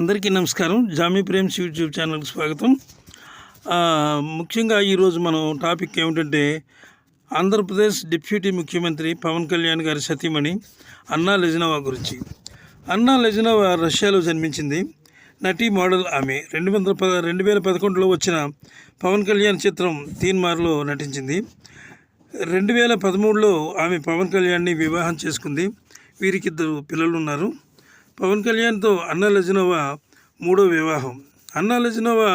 అందరికీ నమస్కారం. Jamie Prem's YouTube ఛానల్కి స్వాగతం. ముఖ్యంగా ఈరోజు మనం టాపిక్ ఏమిటంటే ఆంధ్రప్రదేశ్ డిప్యూటీ ముఖ్యమంత్రి పవన్ కళ్యాణ్ గారి సతీమణి అన్నా లెజినోవా గురించి. అన్నా లెజినోవా రష్యాలో జన్మించింది. నటి మోడల్ ఆమె. రెండు వందల పద రెండు వేల పదకొండులో వచ్చిన పవన్ కళ్యాణ్ చిత్రం తీన్మార్లో నటించింది. రెండు వేల పదమూడులో ఆమె పవన్ కళ్యాణ్ని వివాహం చేసుకుంది. వీరికి ఇద్దరు పిల్లలు ఉన్నారు పవన్ కళ్యాణ్తో అన్నా లెజినోవా మూడో వివాహం. అన్నా లెజినోవా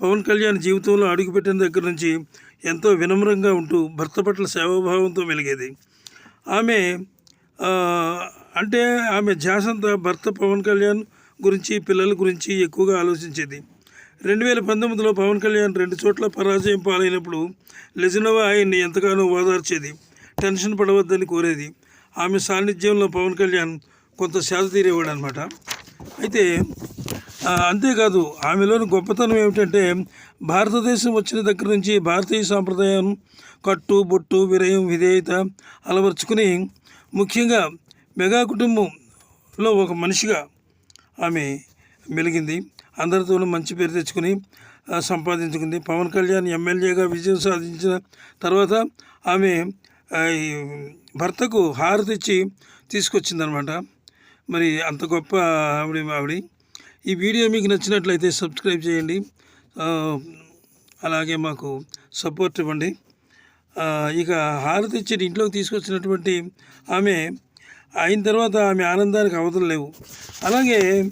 పవన్ కళ్యాణ్ జీవితంలో అడుగుపెట్టిన దగ్గర నుంచి ఎంతో వినమ్రంగా ఉంటూ భర్త పట్ల సేవాభావంతో మెలిగేది. ఆమె అంటే ఆమె ధ్యాసంతా భర్త పవన్ కళ్యాణ్ గురించి పిల్లల గురించి ఎక్కువగా ఆలోచించేది. రెండు వేల పంతొమ్మిదిలో పవన్ కళ్యాణ్ రెండు చోట్ల పరాజయం పాలైనప్పుడు లెజినోవా ఆయన్ని ఎంతగానో ఓదార్చేది. టెన్షన్ పడవద్దని కోరేది. ఆమె సాన్నిధ్యంలో పవన్ కళ్యాణ్ కొంత సేద తీరేవాడు అనమాట అయితే అంతేకాదు ఆమెలోని గొప్పతనం ఏమిటంటే భారతదేశం వచ్చిన దగ్గర నుంచి భారతీయ సాంప్రదాయం కట్టు బొట్టు విరయం విధేయత అలవర్చుకుని ముఖ్యంగా మెగా కుటుంబంలో ఒక మనిషిగా ఆమె మెలిగింది. అందరితోనూ మంచి పేరు తెచ్చుకుని సంపాదించుకుంది. పవన్ కళ్యాణ్ ఎమ్మెల్యేగా విజయం సాధించిన తర్వాత ఆమె భర్తకు హారతిచ్చి తీసుకొచ్చిందనమాట మరి అంత గొప్ప ఆవిడ ఆవిడ. ఈ వీడియో మీకు నచ్చినట్లయితే సబ్స్క్రైబ్ చేయండి. అలాగే మాకు సపోర్ట్ ఇవ్వండి. ఇక హారతి ఇచ్చి ఇంట్లోకి తీసుకొచ్చినటువంటి ఆమె అయిన తర్వాత ఆమె ఆనందానికి అవతలు లేవు. అలాగే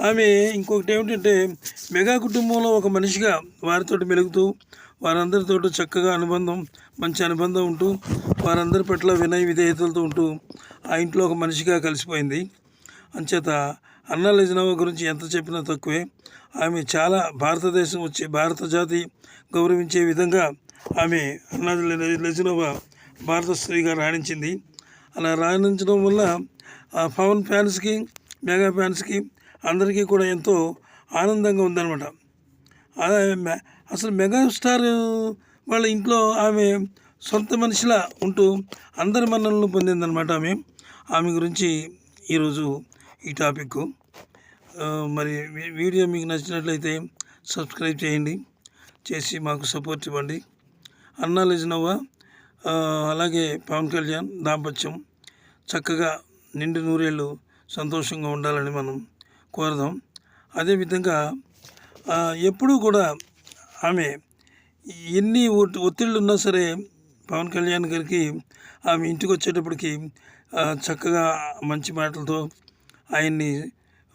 ఆమె ఇంకొకటి ఏమిటంటే మెగా కుటుంబంలో ఒక మనిషిగా వారితో మెలుగుతూ వారందరితో చక్కగా అనుబంధం మంచి అనుబంధం ఉంటూ వారందరి పట్ల వినయ విధేయతలతో ఉంటూ ఆ ఇంట్లో ఒక మనిషిగా కలిసిపోయింది. అంచేత అన్నా లెజినోవా గురించి ఎంత చెప్పినా తక్కువే. ఆమె చాలా భారతదేశం వచ్చి భారత జాతి గౌరవించే విధంగా ఆమె అన్నా లెజినోవా భారత స్త్రీగా రాణించింది. అలా రాణించడం వల్ల పవన్ ఫ్యాన్స్కి మెగా ఫ్యాన్స్కి అందరికీ కూడా ఎంతో ఆనందంగా ఉందన్నమాట. మె- అసలు మెగాస్టార్ వాళ్ళ ఇంట్లో ఆమె సొంత మనిషిలా ఉంటూ అందరి మన్నలను పొందిందనమాట ఆమె. ఆమె గురించి ఈరోజు ఈ టాపిక్ మరి వీ- వీడియో మీకు నచ్చినట్లయితే సబ్స్క్రైబ్ చేయండి. చేసి మాకు సపోర్ట్ ఇవ్వండి. అన్నా లెజినోవా అలాగే పవన్ కళ్యాణ్ దాంపత్యం చక్కగా నిండు నూరేళ్ళు సంతోషంగా ఉండాలని మనం కోరదాం. అదేవిధంగా ఎప్పుడూ కూడా ఆమె ఎన్ని ఒత్తిళ్ళు ఉన్నా సరే పవన్ కళ్యాణ్ గారికి ఆమె ఇంటికి వచ్చేటప్పటికి చక్కగా మంచి మాటలతో ఆయన్ని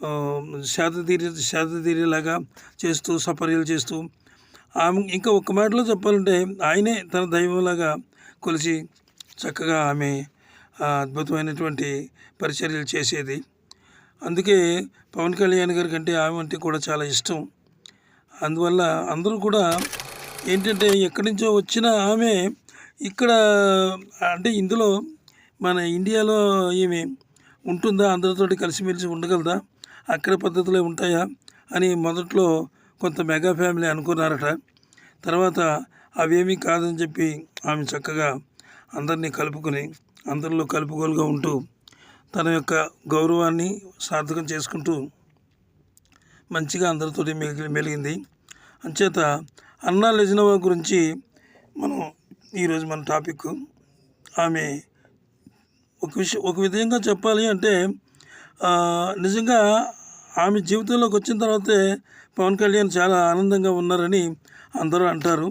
ఆ, శాత చేస్తూ సపర్యలు చేస్తూ ఆమె ఇంకా ఒక్క మాటలో చెప్పాలంటే ఆయనే తన దైవంలాగా కొలిచి చక్కగా ఆమె అద్భుతమైనటువంటి పరిచర్యలు చేసేది. అందుకే పవన్ కళ్యాణ్ గారి కంటే ఆమె అంటే కూడా చాలా ఇష్టం. అందువల్ల అందరూ కూడా ఏంటంటే ఎక్కడి నుంచో వచ్చిన ఆమె ఇక్కడ అంటే ఇందులో మన ఇండియాలో ఈమె ఉంటుందా? అందరితోటి కలిసిమెలిసి ఉండగలదా? అక్కడ పద్ధతులే ఉంటాయా? అని మొదట్లో కొంత మెగా ఫ్యామిలీ అనుకున్నారట. తర్వాత అవేమీ కాదని చెప్పి ఆమె చక్కగా అందరినీ కలుపుకొని అందరిలో కలుపుకోలుగా ఉంటూ తన యొక్క గౌరవాన్ని సార్థకం చేసుకుంటూ మంచిగా అందరితో మెలి మెలిగింది. అంచేత అన్నా లెజినోవా గురించి మనం ఈరోజు మన టాపిక్ ఆమె ఒక విషయం ఒక విధంగా చెప్పాలి అంటే నిజంగా ఆమె జీవితంలోకి వచ్చిన తర్వాతే పవన్ కళ్యాణ్ చాలా ఆనందంగా ఉన్నారని అందరూ అంటారు.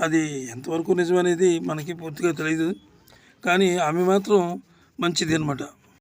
అది ఎంతవరకు నిజమనేది మనకి పూర్తిగా తెలియదు కానీ ఆమె మాత్రం మంచిది అనమాట